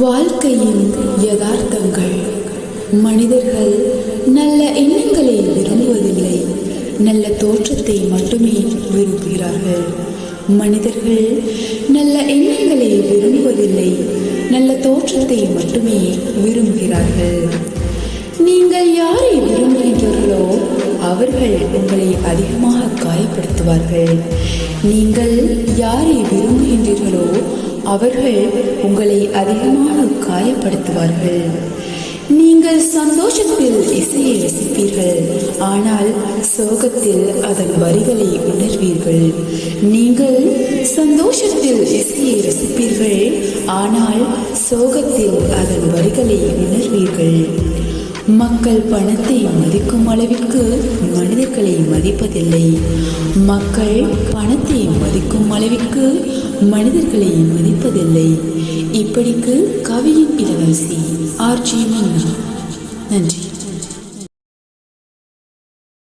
வாழ்க்கையின் யதார்த்தங்கள். மனிதர்கள் நல்ல எண்ணங்களை விரும்புவதில்லை. நல்ல தோற்றத்தை மட்டுமே விரும்புகிறார்கள். மனிதர்கள் நல்ல எண்ணங்களை விரும்புவதில்லை. நல்ல தோற்றத்தை மட்டுமே விரும்புகிறார்கள். நீங்கள் யாரை விரும்புகின்றீர்களோ அவர்கள் உங்களை அதிகமாக காயப்படுத்துவார்கள். நீங்கள் யாரை விரும்புகின்றீர்களோ அவர்கள் உங்களை அதிகமாக காயப்படுத்துவார்கள். நீங்கள் சந்தோஷத்தில் இசையை ரசிப்பீர்கள். ஆனால் சோகத்தில் அதன் வரிகளை உணர்வீர்கள். நீங்கள் சந்தோஷத்தில் இசையை ரசிப்பீர்கள். ஆனால் சோகத்தில் அதன் வரிகளை உணர்வீர்கள். மக்கள் பணத்தை மதிக்கும் அளவிற்கு மனிதர்களை மதிப்பதில்லை. மக்கள் பணத்தை மதிக்கும் அளவிற்கு மனிதர்களை மதிப்பதில்லை. இப்படிக்கு கவியின் இளவரசி ஆர்ஜி நன்றி.